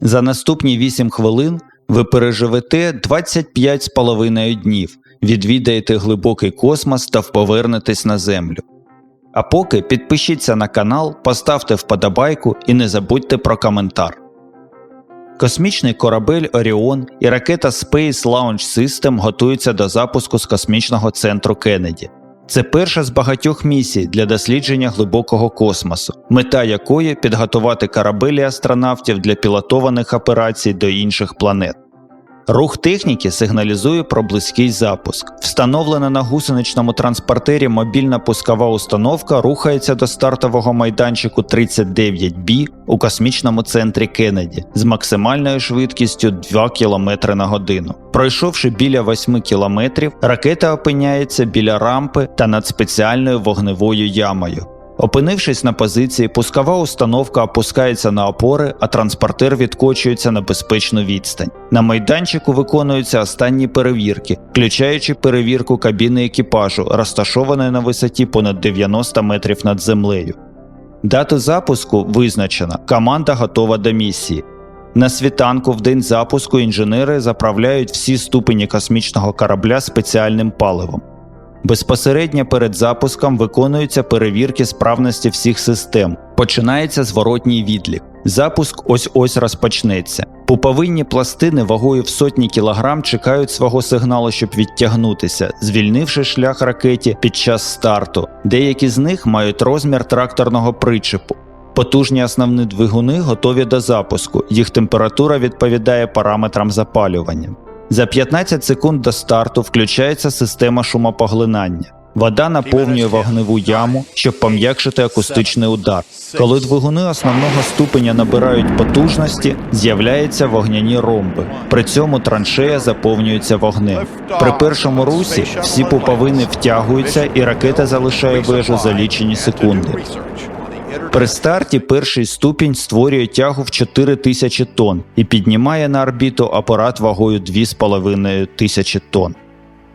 За наступні 8 хвилин ви переживете 25,5 днів, відвідаєте глибокий космос та повернетесь на Землю. А поки підпишіться на канал, поставте вподобайку і не забудьте про коментар. Космічний корабель Оріон і ракета Space Launch System готуються до запуску з космічного центру Кеннеді. Це перша з багатьох місій для дослідження глибокого космосу, мета якої підготувати корабелі астронавтів для пілотованих операцій до інших планет. Рух техніки сигналізує про близький запуск. Встановлена на гусеничному транспортері мобільна пускова установка рухається до стартового майданчику 39B у космічному центрі Кеннеді з максимальною швидкістю 2 км на годину. Пройшовши біля 8 км, ракета опиняється біля рампи та над спеціальною вогневою ямою. Опинившись на позиції, пускова установка опускається на опори, а транспортер відкочується на безпечну відстань. На майданчику виконуються останні перевірки, включаючи перевірку кабіни екіпажу, розташованої на висоті понад 90 метрів над землею. Дату запуску визначена, команда готова до місії. На світанку в день запуску інженери заправляють всі ступені космічного корабля спеціальним паливом. Безпосередньо перед запуском виконуються перевірки справності всіх систем. Починається зворотній відлік. Запуск ось ось розпочнеться. Пуповинні пластини вагою в сотні кілограм чекають свого сигналу, щоб відтягнутися, звільнивши шлях ракеті під час старту. Деякі з них мають розмір тракторного причепу. Потужні основні двигуни готові до запуску, їх температура відповідає параметрам запалювання. За 15 секунд до старту включається система шумопоглинання. Вода наповнює вогневу яму, щоб пом'якшити акустичний удар. Коли двигуни основного ступеня набирають потужності, з'являються вогняні ромби. При цьому траншея заповнюється вогнем. При першому русі всі пуповини втягуються, і ракета залишає вежу за лічені секунди. При старті перший ступінь створює тягу в 4 тисячі тонн і піднімає на орбіту апарат вагою 2,5 тисячі тонн.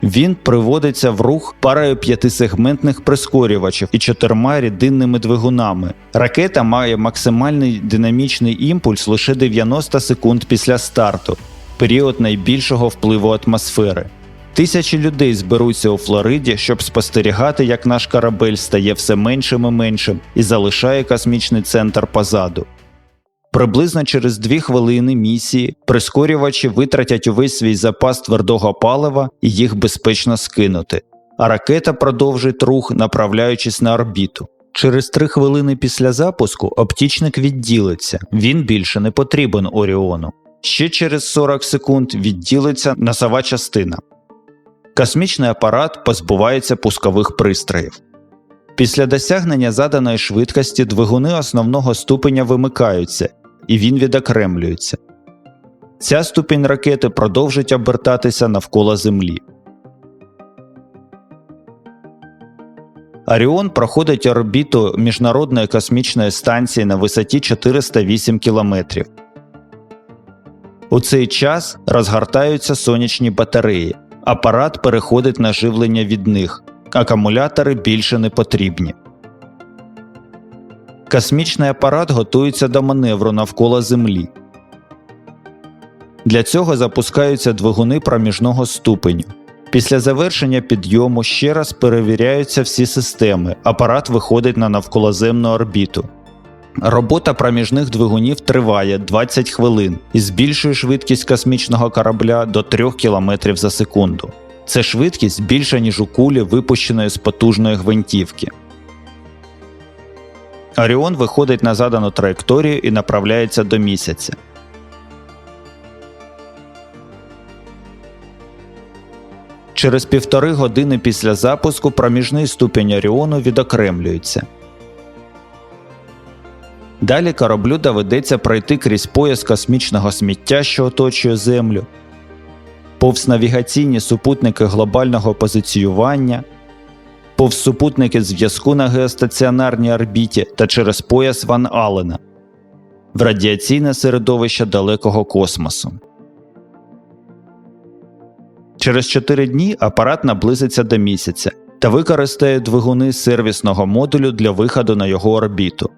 Він приводиться в рух парою п'ятисегментних прискорювачів і чотирма рідинними двигунами. Ракета має максимальний динамічний імпульс лише 90 секунд після старту, період найбільшого впливу атмосфери. Тисячі людей зберуться у Флориді, щоб спостерігати, як наш корабель стає все меншим і меншим і залишає космічний центр позаду. Приблизно через дві хвилини місії прискорювачі витратять увесь свій запас твердого палива і їх безпечно скинути, а ракета продовжить рух, направляючись на орбіту. Через три хвилини після запуску оптічник відділиться, він більше не потрібен Оріону. Ще через 40 секунд відділиться носова частина. Космічний апарат позбувається пускових пристроїв. Після досягнення заданої швидкості двигуни основного ступеня вимикаються, і він відокремлюється. Ця ступінь ракети продовжить обертатися навколо Землі. Оріон проходить орбіту Міжнародної космічної станції на висоті 408 км. У цей час розгортаються сонячні батареї. Апарат переходить на живлення від них. Акумулятори більше не потрібні. Космічний апарат готується до маневру навколо Землі. Для цього запускаються двигуни проміжного ступеню. Після завершення підйому ще раз перевіряються всі системи. Апарат виходить на навколоземну орбіту. Робота проміжних двигунів триває 20 хвилин і збільшує швидкість космічного корабля до 3 км за секунду. Це швидкість більша, ніж у кулі, випущеної з потужної гвинтівки. Оріон виходить на задану траєкторію і направляється до місяця. Через півтори години після запуску проміжний ступінь Оріону відокремлюється. Далі кораблю доведеться пройти крізь пояс космічного сміття, що оточує Землю, повз навігаційні супутники глобального позиціювання, повз супутники зв'язку на геостаціонарній орбіті та через пояс Ван Алена в радіаційне середовище далекого космосу. Через 4 дні апарат наблизиться до місяця та використає двигуни сервісного модулю для виходу на його орбіту.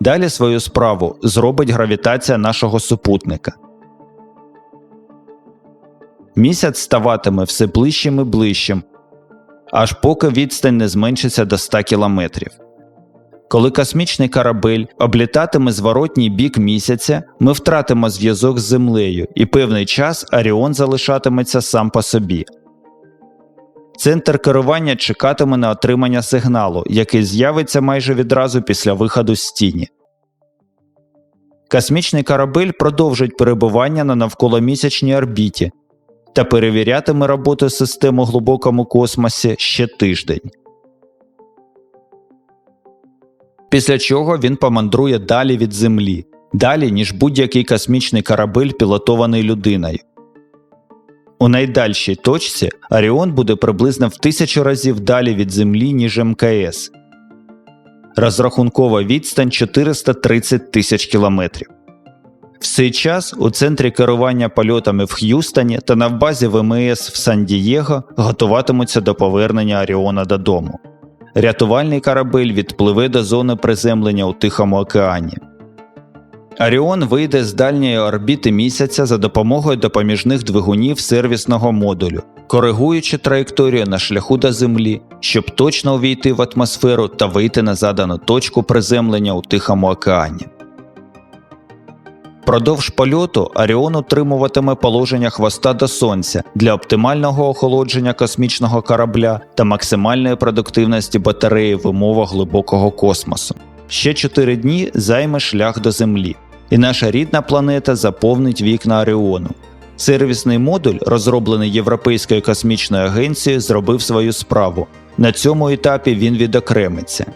Далі свою справу зробить гравітація нашого супутника. Місяць ставатиме все ближчим і ближчим, аж поки відстань не зменшиться до 100 кілометрів. Коли космічний корабель облітатиме зворотній бік місяця, ми втратимо зв'язок з Землею, і певний час Аріон залишатиметься сам по собі. Центр керування чекатиме на отримання сигналу, який з'явиться майже відразу після виходу з тіні. Космічний корабель продовжить перебування на навколомісячній орбіті та перевірятиме роботу систем у глибокому космосі ще тиждень. Після чого він помандрує далі від Землі, далі ніж будь-який космічний корабель, пілотований людиною. У найдальшій точці Оріон буде приблизно в тисячу разів далі від Землі, ніж МКС. Розрахункова відстань 430 тисяч кілометрів. В цей час у центрі керування польотами в Х'юстоні та на базі ВМС в Сан-Дієго готуватимуться до повернення Оріона додому. Рятувальний корабель відпливе до зони приземлення у Тихому океані. Оріон вийде з дальньої орбіти місяця за допомогою допоміжних двигунів сервісного модулю, коригуючи траєкторію на шляху до Землі, щоб точно увійти в атмосферу та вийти на задану точку приземлення у Тихому океані. Продовж польоту Оріон утримуватиме положення хвоста до сонця для оптимального охолодження космічного корабля та максимальної продуктивності батареї в умовах глибокого космосу. Ще 4 дні займе шлях до Землі, і наша рідна планета заповнить вікна Оріону. Сервісний модуль, розроблений Європейською космічною агенцією, зробив свою справу. На цьому етапі він відокремиться.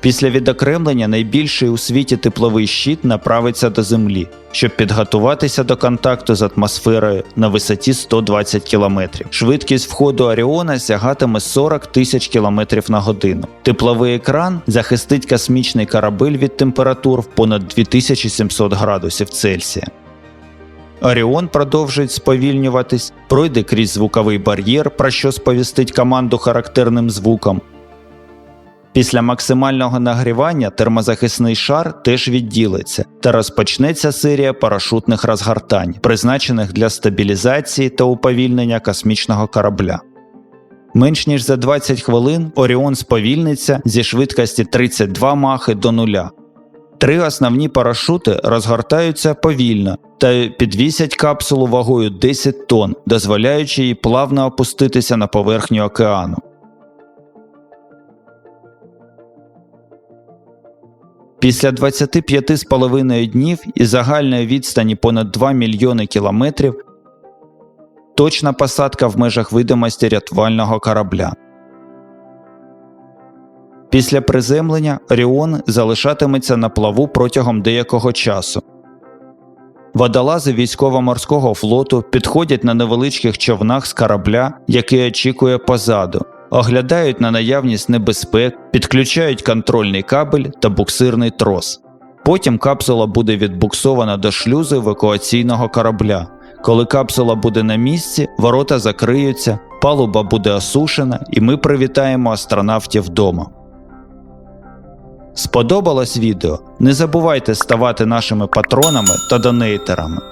Після відокремлення найбільший у світі тепловий щит направиться до Землі, щоб підготуватися до контакту з атмосферою на висоті 120 км. Швидкість входу Оріона сягатиме 40 тисяч км на годину. Тепловий екран захистить космічний корабель від температур в понад 2700 градусів Цельсія. Оріон продовжить сповільнюватись, пройде крізь звуковий бар'єр, про що сповістить команду характерним звуком. Після максимального нагрівання термозахисний шар теж відділиться та розпочнеться серія парашутних розгортань, призначених для стабілізації та уповільнення космічного корабля. Менш ніж за 20 хвилин Оріон сповільниться зі швидкості 32 махи до нуля. Три основні парашути розгортаються повільно та підвісять капсулу вагою 10 тонн, дозволяючи їй плавно опуститися на поверхню океану. Після 25,5 днів і загальної відстані понад 2 мільйони кілометрів точна посадка в межах видимості рятувального корабля. Після приземлення Оріон залишатиметься на плаву протягом деякого часу. Водолази військово-морського флоту підходять на невеличких човнах з корабля, який очікує позаду, оглядають на наявність небезпек, підключають контрольний кабель та буксирний трос. Потім капсула буде відбуксована до шлюзи евакуаційного корабля. Коли капсула буде на місці, ворота закриються, палуба буде осушена, і ми привітаємо астронавтів вдома. Сподобалось відео? Не забувайте ставати нашими патронами та донейтерами.